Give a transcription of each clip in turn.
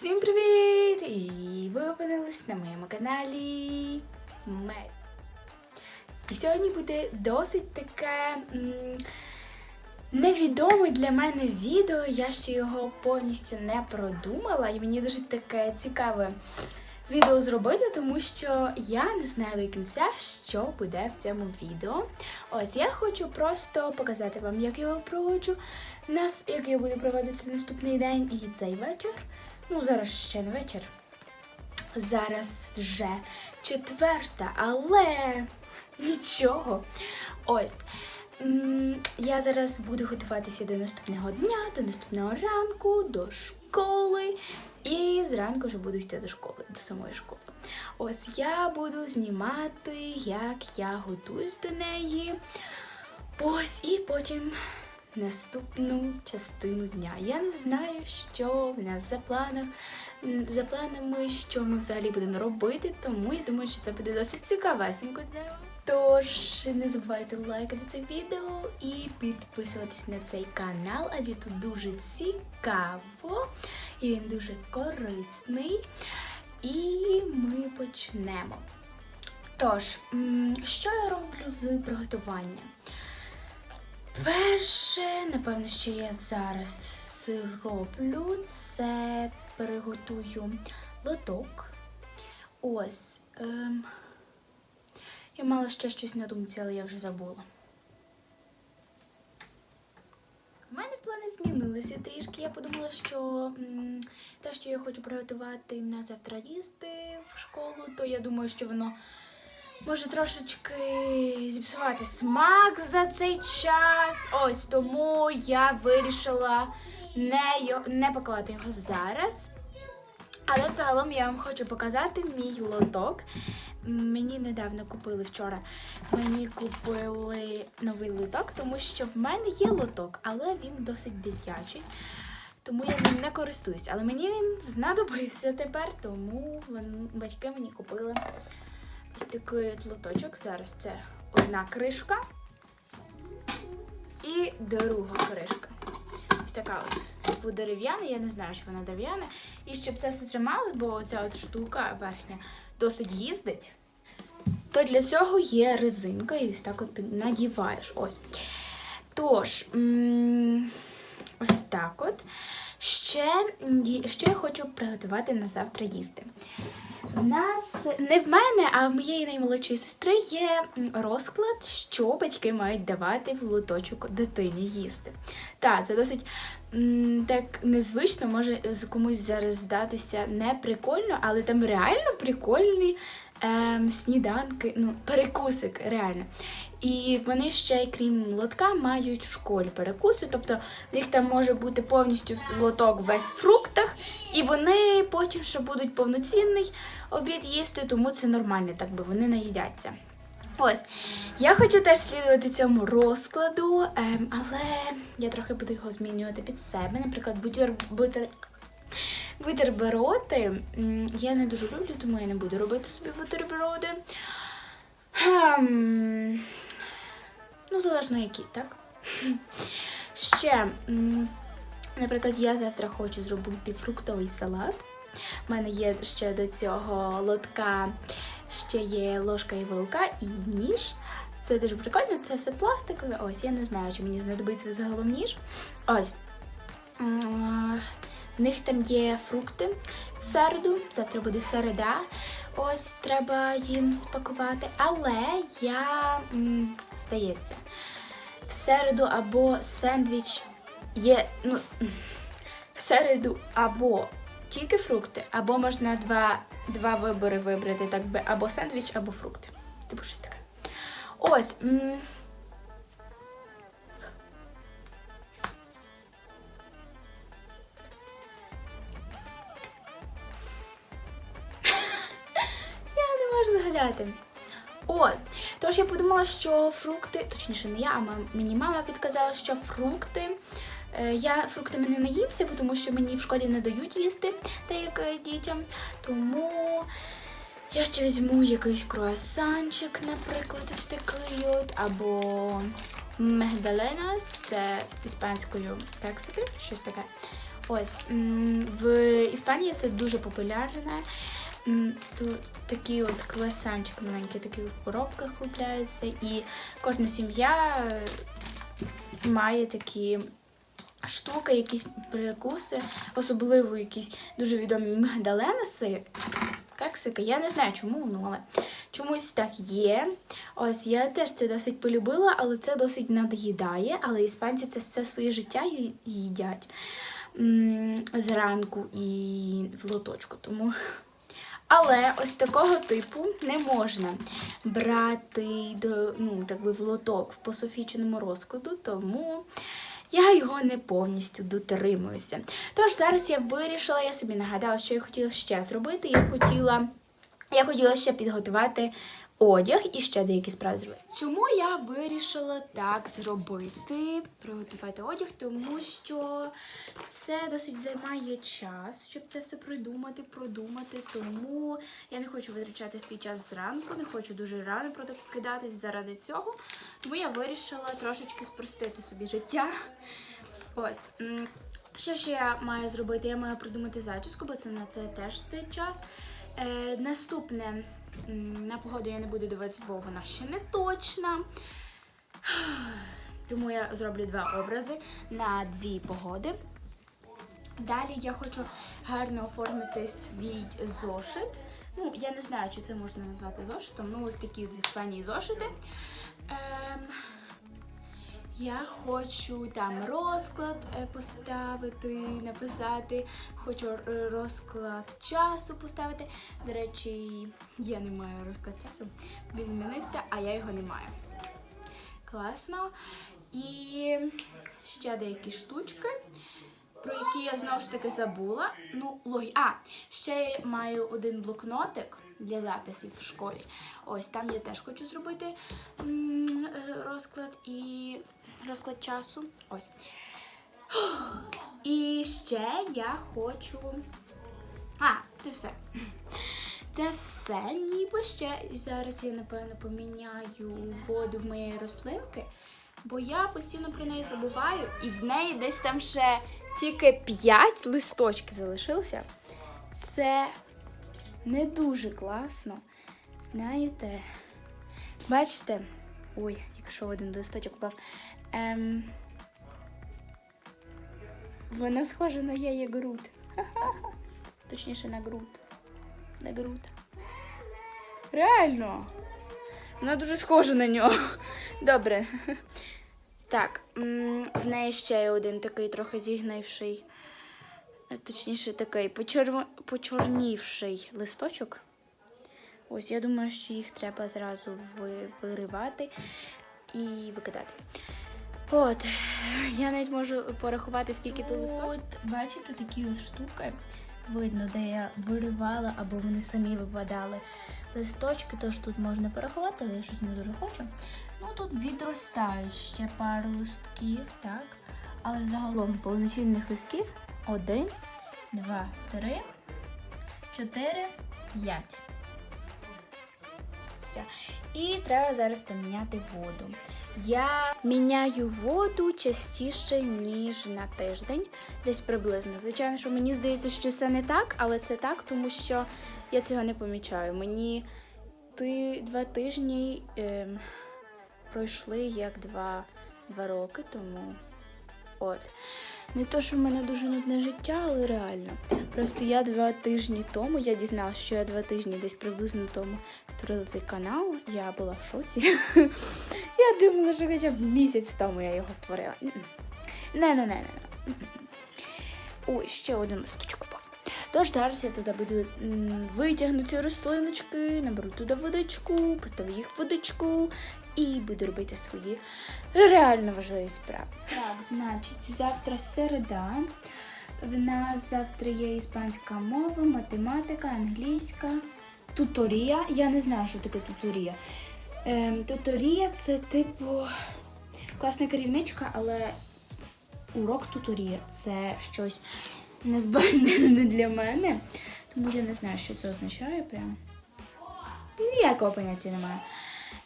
Всім привіт! І ви опинились на моєму каналі Мед. І сьогодні буде досить таке невідоме для мене відео. Я ще його повністю не продумала, і мені дуже таке цікаве відео зробити, тому що я не знаю до кінця, що буде в цьому відео. Ось я хочу просто показати вам, як я вам проводжу нас, як я буду проводити наступний день і цей вечір. Ну, зараз ще не вечір. Зараз вже четверта, але нічого. Ось. Я зараз буду готуватися до наступного дня, до наступного ранку, до школи. І зранку вже буду йти до школи, до самої школи. Ось я буду знімати, як я готуюсь до неї. Ось і потім наступну частину дня. Я не знаю, що в нас за планах, за планами, що ми взагалі будемо робити, тому я думаю, що це буде досить цікавесенько для вас. Тож не забувайте лайкати це відео і підписуватись на цей канал, адже тут дуже цікаво і він дуже корисний. І ми почнемо. Тож, що я роблю з приготування? Перше, напевно, що я зараз зроблю, це приготую лоток. Ось. Ем, я мала ще щось на думці, але я вже забула. У мене плани змінилися трішки. Я подумала, що те, що я хочу приготувати на завтра їсти в школу, то я думаю, що воно може трошечки зіпсувати смак за цей час. Ось тому я вирішила не, йо- не пакувати його зараз. Але взагалом я вам хочу показати мій лоток. Мені недавно купили вчора. Мені купили новий лоток, тому що в мене є лоток, але він досить дитячий. Тому я ним не користуюсь. Але мені він знадобився тепер, тому батьки мені купили ось такий от лоточок. Зараз це одна кришка і друга кришка. Ось така от типу дерев'яна, я не знаю, що вона дерев'яна. І щоб це все трималось, бо ця от штука верхня досить їздить, то для цього є резинка, і ось так от ти надіваєш. Ось. Тож, ось так от. Ще, що я хочу приготувати на завтра їсти. У нас не в мене, а в моєї наймолодшої сестри є розклад, що батьки мають давати в лоточок дитині їсти. Так, це досить так незвично, може з комусь зараз здатися не прикольно, але там реально прикольні ем, сніданки, ну, перекусик, реально. І вони ще, крім лотка, мають в школі перекуси. Тобто в них там може бути повністю лоток весь в фруктах, і вони потім ще будуть повноцінний обід їсти, тому це нормально, так би вони наїдяться. Ось, я хочу теж слідувати цьому розкладу, ем, але я трохи буду його змінювати під себе. Наприклад, бутер, бутер, бутерброди я не дуже люблю, тому я не буду робити собі бутерброди. Ну, залежно які, так? Ще, наприклад, я завтра хочу зробити фруктовий салат. У мене є ще до цього лотка, ще є ложка і вилка і ніж. Це дуже прикольно, це все пластикове. Ось, я не знаю, чи мені знадобиться загалом ніж. Ось. В них там є фрукти в середу, завтра буде середа. Ось треба їм спакувати. Але я, м, в середу або сендвіч є. ну, в середу або тільки фрукти, або можна два, два вибори вибрати, так би, або сендвіч, або фрукти. Типу щось таке. Ось. Я не можу згадати. От. Тож я подумала, що фрукти, точніше, не я, а мені мама підказала, що фрукти. е, Я фруктами не наїмся, тому що мені в школі не дають їсти так як е, дітям. Тому я ще візьму якийсь круасанчик, наприклад, ось такий от, або мегдаленас, це іспанською пексики, щось таке. Ось в Іспанії це дуже популярне. Тут такі от круасанчики маленькі, такі в коробках купляються, і кожна сім'я е, має такі штуки, якісь перекуси, особливо якісь дуже відомі мигдаленоси, кексики. Я не знаю чому, ну але чомусь так є. Ось я теж це досить полюбила, але це досить надоїдає. Але іспанці це все своє життя їдять зранку і в лоточку. Тому. Але ось такого типу не можна брати до, ну, так би, в лоток по софічному розкладу, тому я його не повністю дотримуюся. Тож зараз я вирішила, я собі нагадала, що я хотіла ще зробити. Я хотіла, я хотіла ще підготувати одяг і ще деякі справи зробити. Чому я вирішила так зробити? Приготувати одяг, тому що це досить займає час, щоб це все придумати, продумати. Тому я не хочу витрачати свій час зранку, не хочу дуже рано прокидатись заради цього. Тому я вирішила трошечки спростити собі життя. Ось. Що ще я маю зробити? Я маю придумати зачіску, бо це на це теж йде час. Е, наступне на погоду я не буду дивитися, бо вона ще не точна. Тому я зроблю два образи на дві погоди. Далі я хочу гарно оформити свій зошит. Ну, я не знаю, чи це можна назвати зошитом. Ну, ось такі в Іспанії зошити. Ем, я хочу там розклад е, поставити, написати. Хочу е, розклад часу поставити. До речі, я не маю розклад часу. Він змінився, а я його не маю. Класно. І ще деякі штучки, про які я знову ж таки забула. Ну, логі... А, ще я маю один блокнотик для записів в школі. Ось там я теж хочу зробити е, розклад і розклад часу. Ось. І ще я хочу. А, це все. Це все, ніби ще зараз я напевно поміняю воду в моєї рослинки, бо я постійно про неї забуваю, і в неї десь там ще тільки 5 листочків залишилося. Це не дуже класно. Знаєте, бачите? Ой, тільки що один листочок упав. Ем... Вона схожа на яє груд. Точніше на груд. На груд. Реально. Вона дуже схожа на нього. Добре. Так, в неї ще є один такий трохи зігнивший, е, точніше такий почерво... почорнівший листочок. Ось, я думаю, що їх треба зразу виривати і викидати. От, я навіть можу порахувати, скільки тут листочків. От, бачите, такі от штуки. Видно, де я виривала або вони самі випадали листочки, тож тут можна порахувати, але я щось не дуже хочу. Ну тут відростають ще пару листків, так. Але загалом повноцінних листків один, два, три, чотири, п'ять. Все. І треба зараз поміняти воду. Я міняю воду частіше, ніж на тиждень, десь приблизно. Звичайно, що мені здається, що це не так, але це так, тому що я цього не помічаю. Мені ти два тижні е, пройшли як два, два роки, тому от. Не то, що в мене дуже нудне життя, але реально. Просто я два тижні тому, я дізналася, що я два тижні десь приблизно тому створила цей канал. Я була в шоці. Я думала, що хоча б місяць тому я його створила. Не-не-не. Ой, ще один листочок. Тож зараз я туди буду витягну ці рослиночки, наберу туди водичку, поставлю їх в водичку і буду робити свої реально важливі справи. Так, значить, завтра середа. В нас завтра є іспанська мова, математика, англійська, туторія. Я не знаю, що таке туторія. Ем, туторія це типу класна керівничка, але урок туторія це щось не для мене. Тому я не знаю, що це означає прямо. Ніякого поняття немає.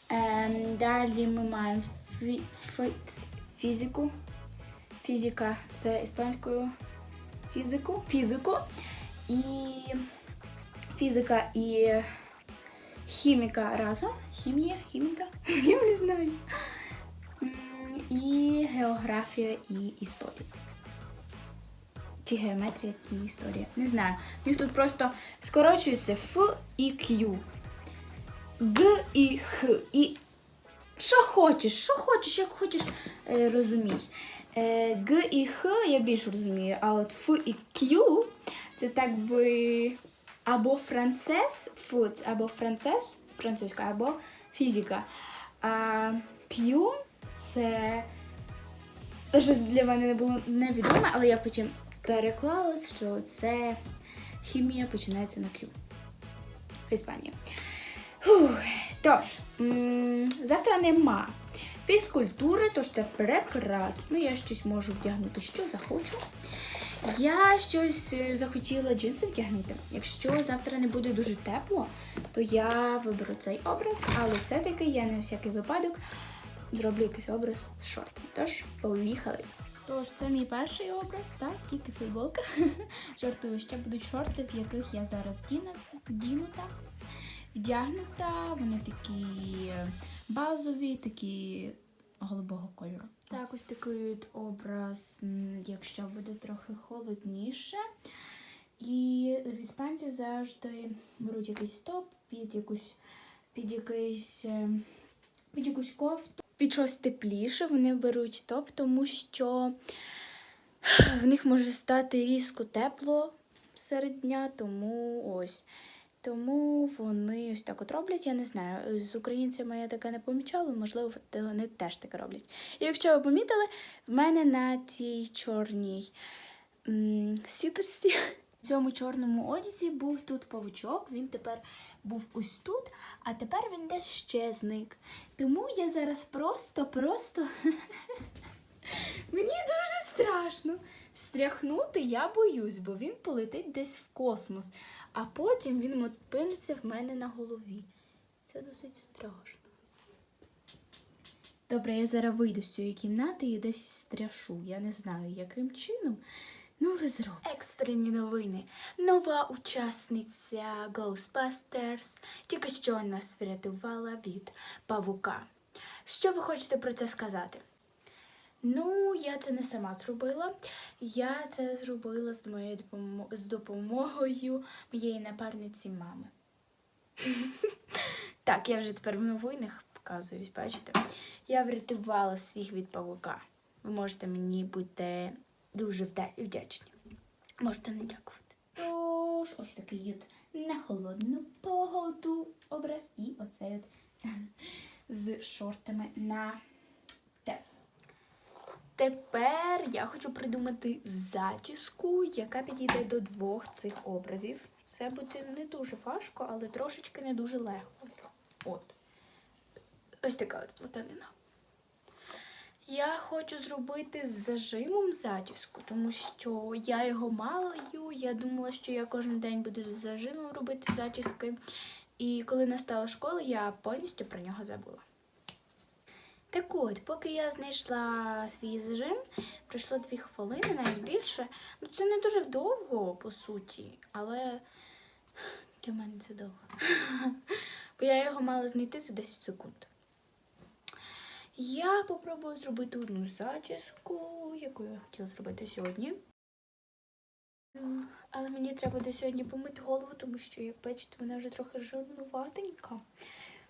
Ем, далі ми маємо фі- фі- фізику. Фізика це іспанською фізику. Фізику. і фізика і хіміка разом. Хімія, хіміка? Я не знаю. І географія і історія. Чи геометрія і історія. Не знаю. У них тут просто скорочується Ф і Q. Г і Х. І що хочеш, що хочеш, як хочеш, е, розумій. Е, Г і Х я більш розумію, а от Ф і Q це так би або францез, Ф це або францез, французька, або фізика. А Q це. Це щось для мене не було невідоме, але я потім переклала, що це хімія починається на Q в Іспанії. Фух. Тож, завтра нема фізкультури, тож це прекрасно. Я щось можу вдягнути, що захочу. Я щось е, захотіла джинси вдягнути. Якщо завтра не буде дуже тепло, то я виберу цей образ, але все-таки я на всякий випадок зроблю якийсь образ з шортами. Тож, поїхали. Тож, це мій перший образ, так, тільки футболка. Жартую, ще будуть шорти, в яких я зараз діну- вдінута, вдягнута. Вони такі базові, такі голубого кольору. Так, ось такий образ, якщо буде трохи холодніше. І в іспанці завжди беруть якийсь топ під якусь під якийсь е, під якусь кофту. Під щось тепліше вони беруть топ, тому що в них може стати різко тепло серед дня, тому ось. Тому вони ось так от роблять, я не знаю. З українцями я таке не помічала, можливо, вони теж таке роблять. І якщо ви помітили, в мене на цій чорній сітерсі, в цьому чорному одязі був тут павучок, він тепер був ось тут, а тепер він десь ще зник. Тому я зараз просто-просто. Мені дуже страшно. Стряхнути я боюсь, бо він полетить десь в космос, а потім він опиниться в мене на голові. Це досить страшно. Добре, я зараз вийду з цієї кімнати і десь стряшу. Я не знаю, яким чином. Ну, але зроблю. Екстрені новини. Нова учасниця Ghostbusters тільки що нас врятувала від павука. Що ви хочете про це сказати? Ну, я це не сама зробила. Я це зробила з моєю допомо- з допомогою моєї напарниці мами. Так, я вже тепер в новинах показуюсь, бачите? Я врятувала всіх від павука. Ви можете мені бути дуже вдячні. Можете не дякувати. Тож, ось такий от на холодну погоду образ і оцей от з шортами на те. Тепер я хочу придумати зачіску, яка підійде до двох цих образів. Це буде не дуже важко, але трошечки не дуже легко. От. Ось така от платанина. Я хочу зробити з зажимом зачіску, тому що я його маю. Я думала, що я кожен день буду з зажимом робити зачіски. І коли настала школа, я повністю про нього забула. Так от, поки я знайшла свій зажим, пройшло дві хвилини, навіть більше. Ну, це не дуже довго, по суті, але для мене це довго. Бо я його мала знайти за 10 секунд. Я попробую зробити одну зачіску, яку я хотіла зробити сьогодні. Але мені треба буде сьогодні помити голову, тому що, як бачите, вона вже трохи жирнуватенька.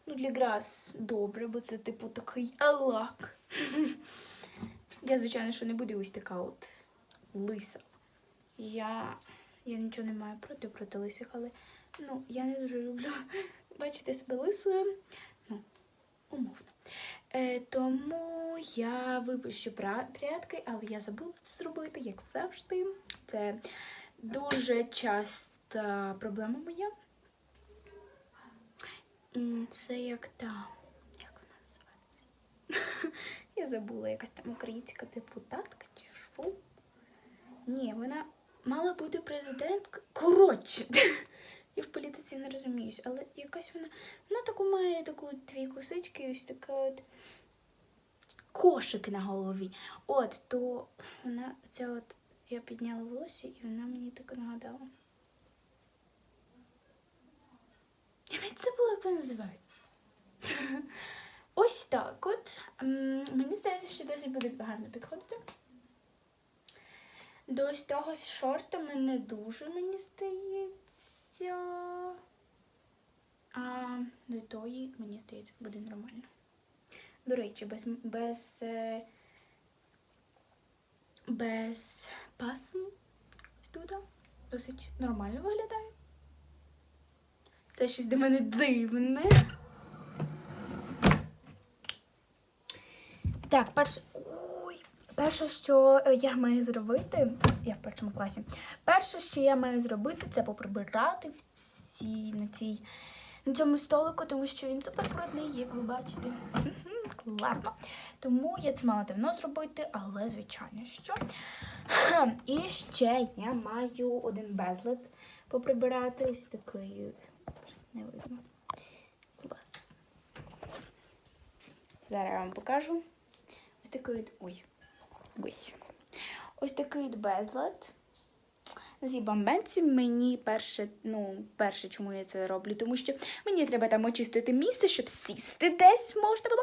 Ну, для грас добре, бо це типу такий лак. Я, звичайно, що не буду ось така от лиса. Я, я нічого не маю проти проти лисих, але ну, я не дуже люблю бачити себе лисою. Ну, умовно. Е, тому я випущу прядки, але я забула це зробити, як завжди. Це дуже часта проблема моя. Це як та. Як вона називається? Я забула якась там українська депутатка чи що. Ні, вона мала бути президенткою. Коротше, я в політиці не розуміюсь, але якась вона вона таку має таку дві косички, ось така от кошик на голові. От, то вона оця от я підняла волосся і вона мені так нагадала. Я навіть забула, як вона називається. Ось так от. Мені здається, що досі буде гарно підходити. До ось того з шортами не дуже мені стає. А до тої, мені здається, буде нормально. До речі, без, без, е, без пасм тут досить нормально виглядає. Це щось до мене дивне. Так, перше. Ой. Перше, що е, я маю зробити, я в першому класі. Перше, що я маю зробити, це поприбирати в цій, на, цій, на цьому столику, тому що він супер брудний, як ви бачите. Класно. Тому я це мала давно зробити, але звичайно що. І ще я маю один безлад поприбирати. Ось такий. Не видно. Клас. Зараз я вам покажу. Ось такий. от- Ой. Ой. Ось такий безлад. На цій бамбенці мені перше, ну, перше, чому я це роблю, тому що мені треба там очистити місце, щоб сісти десь можна було.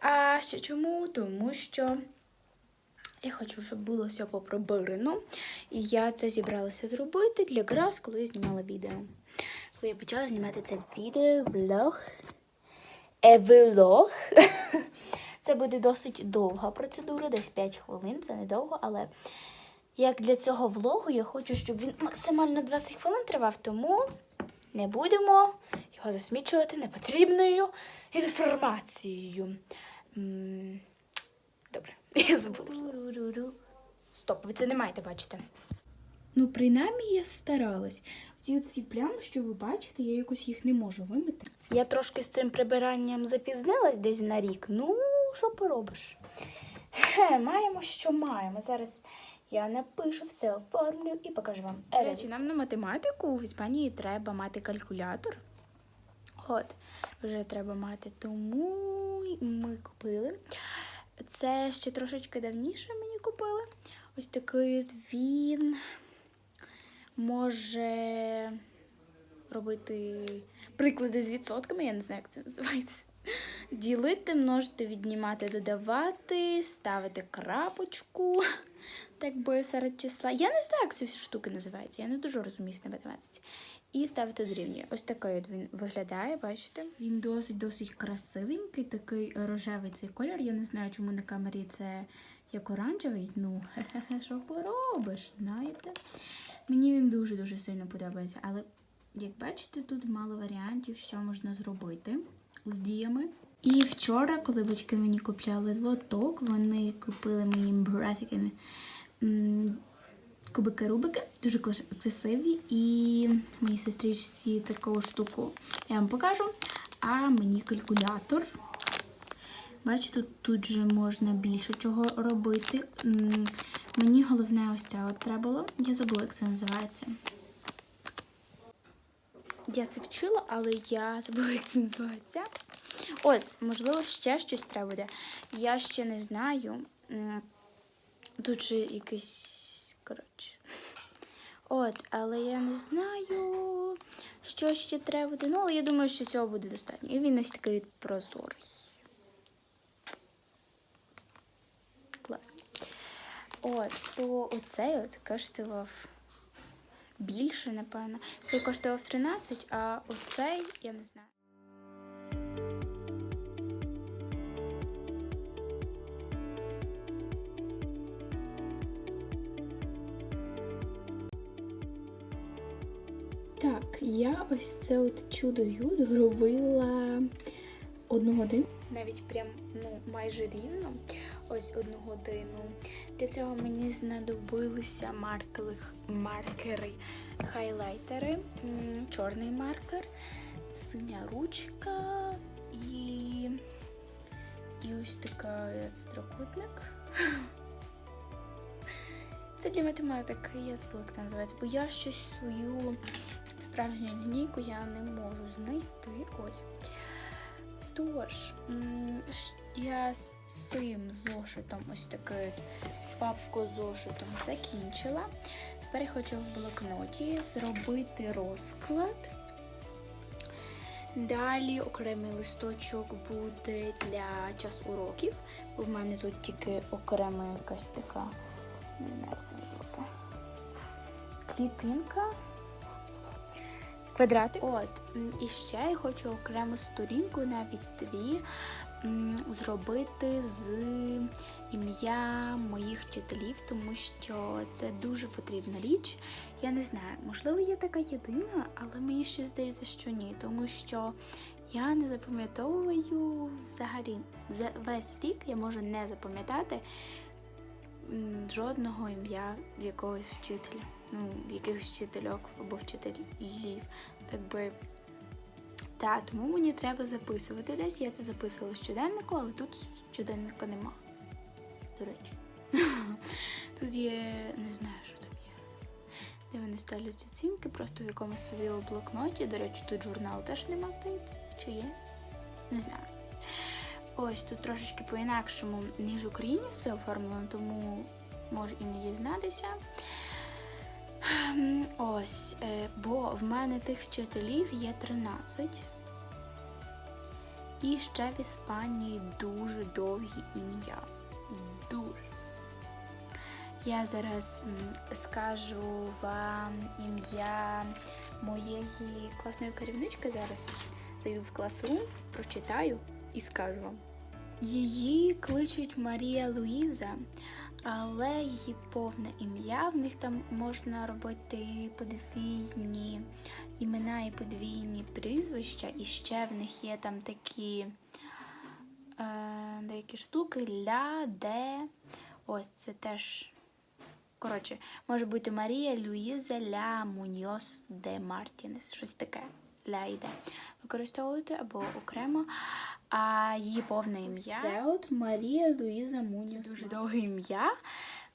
А ще чому? Тому що я хочу, щоб було все поприбирано. І я це зібралася зробити для якраз, коли я знімала відео. Коли я почала знімати це відео, влог. Е, влог. Це буде досить довга процедура, десь 5 хвилин, це недовго, але як для цього влогу я хочу, щоб він максимально 20 хвилин тривав, тому не будемо його засмічувати непотрібною інформацією. Добре, я забула. Стоп, ви це не маєте бачити. Ну, принаймні я старалась. Ці от всі плями, що ви бачите, я якось їх не можу вимити. Я трошки з цим прибиранням запізнилась десь на рік. Ну, що поробиш? Хе, маємо, що маємо. Зараз я напишу, все оформлю і покажу вам. До речі, нам на математику в Іспанії треба мати калькулятор. От, вже треба мати, тому ми купили. Це ще трошечки давніше мені купили. Ось такий от він може робити приклади з відсотками, я не знаю, як це називається. Ділити, множити, віднімати, додавати, ставити крапочку, так би серед числа. Я не знаю, як ці всі штуки називаються, я не дуже розуміюсь на математиці. І ставити дорівнює. Ось такий він виглядає, бачите? Він досить-досить красивенький, такий рожевий цей кольор. Я не знаю, чому на камері це як оранжевий. Ну, що поробиш, знаєте? Мені він дуже-дуже сильно подобається, але як бачите, тут мало варіантів, що можна зробити з діями. І вчора, коли батьки мені купляли лоток, вони купили моїм братиками кубики-рубики, дуже красиві. І моїй сестричці таку штуку я вам покажу. А мені калькулятор. Бачите, тут, тут же можна більше чого робити. Мені головне ось це от треба було. Я забула, як це називається. Я це вчила, але я забула, як це називається. Ось, можливо, ще щось треба буде. Я ще не знаю. Тут же якийсь. Коротше. От, але я не знаю, що ще треба буде. Ну, але я думаю, що цього буде достатньо. І він ось такий прозорий. Класний. От, то оцей от коштував більше, напевно. Цей коштував 13, а оцей, я не знаю. Так, я ось це от чудо юдо робила одну годину. Навіть прям ну, майже рівно. Ось одну годину. Для цього мені знадобилися маркери, маркери хайлайтери, чорний маркер, синя ручка і, і ось така е, трикутник. Це для математики, я забула, називається, бо я щось свою справжню лінійку я не можу знайти. Ось. Тож, я з цим зошитом, ось такою папку зошитом закінчила. Тепер я хочу в блокноті зробити розклад Далі окремий листочок буде для час уроків. Бо в мене тут тільки окрема якась така, не знаю, як це назвати. Клітинка. Квадратик. От. І ще я хочу окрему сторінку, навіть дві, зробити з ім'я моїх вчителів, тому що це дуже потрібна річ. Я не знаю, можливо, я така єдина, але мені ще здається, що ні, тому що я не запам'ятовую взагалі за весь рік я можу не запам'ятати жодного ім'я якогось вчителя, ну, якихось вчительок або вчителів. Так би. Та, тому мені треба записувати десь. Я це записувала щоденнику, але тут щоденника нема. До речі. Тут є, не знаю, що там є. Де вони ставлять оцінки, просто в якомусь собі блокноті. До речі, тут журналу теж нема, здається. Чи є? Не знаю. Ось тут трошечки по-інакшому, ніж в Україні все оформлено, тому можу і не дізнатися. Ем, Ось, е, бо в мене тих вчителів є 13. І ще в Іспанії дуже довгі ім'я. Дуже. Я зараз скажу вам ім'я моєї класної керівнички. Зараз зайду в класрум, прочитаю і скажу вам. Її кличуть Марія Луїза, але її повне ім'я. В них там можна робити подвійні імена і подвійні прізвища, і ще в них є там такі е, деякі штуки ля, де. Ось це теж. Коротше, може бути Марія Люїза Ля Муньос де Мартінес. Щось таке. Ля йде. Використовувати або окремо. А її повне ім'я. Це от Марія Луїза Муньос. Дуже довге ім'я.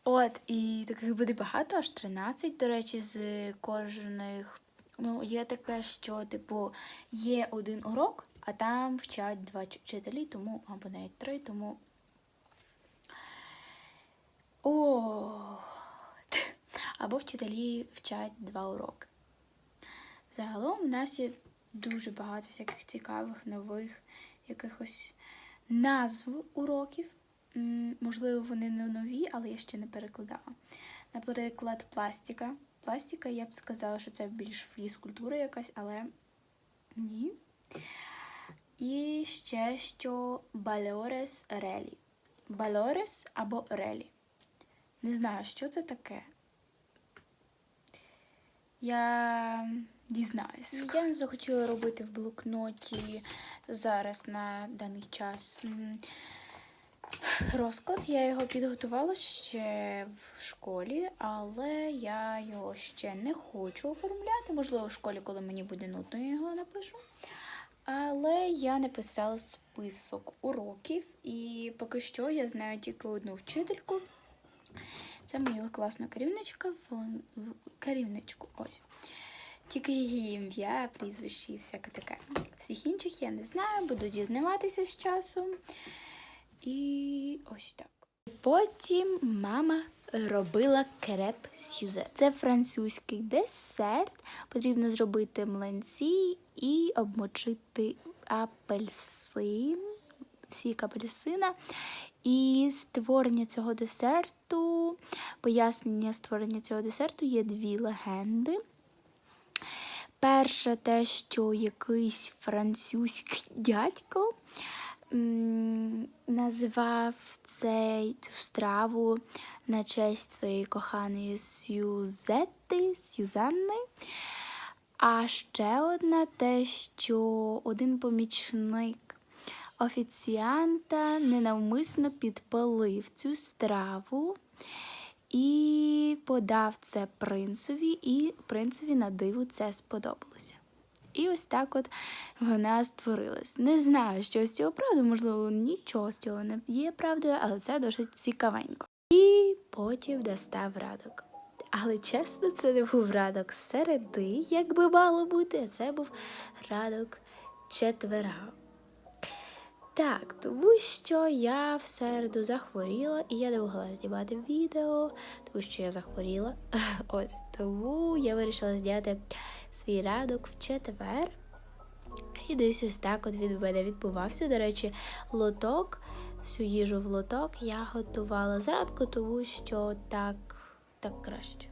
От, і таких буде багато, аж 13, до речі, з кожних. Ну, є таке, що, типу, є один урок, а там вчать два вчителі, тому, або навіть три, тому. О, або вчителі вчать два уроки. Загалом у нас є дуже багато всяких цікавих, нових якихось назв уроків. Можливо, вони не нові, але я ще не перекладала. Наприклад, пластика. Пластика, я б сказала, що це більш фізкультура якась, але ні. І ще що бальорес релі. Бальорес або релі. Не знаю, що це таке. Я дізнаюсь. Я не захотіла робити в блокноті зараз на даний час розклад. Я його підготувала ще в школі, але я його ще не хочу оформляти. Можливо, в школі, коли мені буде нудно, я його напишу. Але я написала список уроків, і поки що я знаю тільки одну вчительку. Це моя класна керівничка, керівничку. Ось. Тільки її ім'я, прізвище і всяке таке. Всіх інших я не знаю, буду дізнаватися з часом. І ось так. Потім мама робила креп сюзе. Це французький десерт. Потрібно зробити млинці і обмочити апельсин, сік апельсина. І створення цього десерту, пояснення створення цього десерту є дві легенди. Перша те, що якийсь французький дядько назвав цей, цю страву на честь своєї коханої Сюзетти, Сюзанни. А ще одна те, що один помічник офіціанта ненавмисно підпалив цю страву і подав це принцеві, і принцеві на диво це сподобалося. І ось так от вона створилась. Не знаю, що з цього правда, можливо, нічого з цього не є правдою, але це досить цікавенько. І потім достав радок. Але чесно, це не був радок середи, як би мало бути, а це був радок четверга. Так, тому що я в середу захворіла і я не могла знімати відео, тому що я захворіла. Ось тому я вирішила зняти свій радок в четвер. І десь ось так от від мене відбувався. До речі, лоток, всю їжу в лоток я готувала зранку, тому що так, так краще.